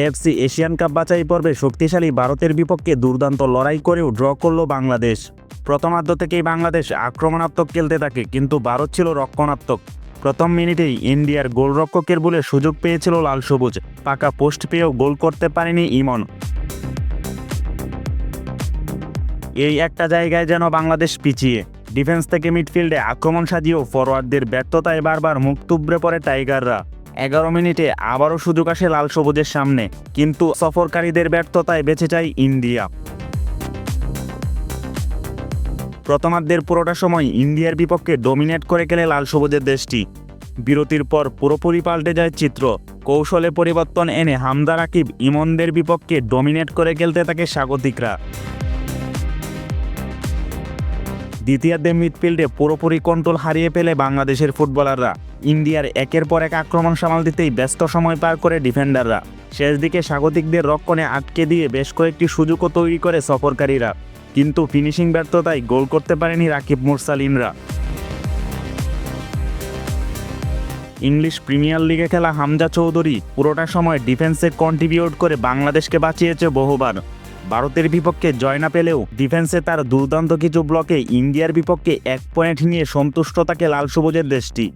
AFC Asian cup বাছাই পর্বে শক্তিশালী ভারতের বিপক্ষে দুর্দান্ত লড়াই করেও ড্র করল বাংলাদেশ। প্রথমার্ধ থেকেই বাংলাদেশ আক্রমণাত্মক খেলতে থাকে, কিন্তু ভারত ছিল রক্ষণাত্মক। প্রথম মিনিটেই ইন্ডিয়ার গোলরক্ষকের বলে সুযোগ পেয়েছিল লাল সবুজ, পাকা পোস্ট পেয়েও গোল করতে পারেনি ইমন। এই একটা জায়গায় যেন বাংলাদেশ পিছিয়ে। ডিফেন্স থেকে মিডফিল্ডে আক্রমণ সাজিয়েও ফরওয়ার্ডদের ব্যর্থতায় বারবার মুখ তুবড়ে পড়ে টাইগাররা। এগারো মিনিটে আবারও সুযোগ আসে লাল সবুজের সামনে, কিন্তু সফরকারীদের ব্যর্থতায় বেঁচে যায় ইন্ডিয়া। প্রথমার্ধের পুরোটা সময় ইন্ডিয়ার বিপক্ষে ডমিনেট করে গেলে লাল সবুজের দেশটি। বিরতির পর পুরোপুরি পাল্টে যায় চিত্র। কৌশলে পরিবর্তন এনে হামদা রাকিব ইমনদের বিপক্ষে ডমিনেট করে খেলতে থাকে স্বাগতিকরা। দ্বিতীয়ার্ধে মিডফিল্ডে পুরোপুরি কন্ট্রোল হারিয়ে ফেলে বাংলাদেশের ফুটবলাররা। ইন্ডিয়ার একের পর এক আক্রমণ সামাল দিতেই ব্যস্ত সময় পার করে ডিফেন্ডাররা। শেষ দিকে স্বাগতিকদের রক্ষণে আটকে দিয়ে বেশ কয়েকটি সুযোগও তৈরি করে সফরকারীরা। কিন্তু ফিনিশিং ব্যর্থতায় গোল করতে পারেনি রাকিব মুরসালিনরা। ইংলিশ প্রিমিয়ার লিগে খেলা হামজা চৌধুরী পুরোটা সময় ডিফেন্সে কন্ট্রিবিউট করে বাংলাদেশকে বাঁচিয়েছে বহুবার। ভারতের বিপক্ষে জয় না পেলেও ডিফেন্সে তার দুর্দান্ত কিছু ব্লকে ইন্ডিয়ার বিপক্ষে এক পয়েন্ট নিয়ে সন্তুষ্ট থাকে লাল সবুজের দেশটি।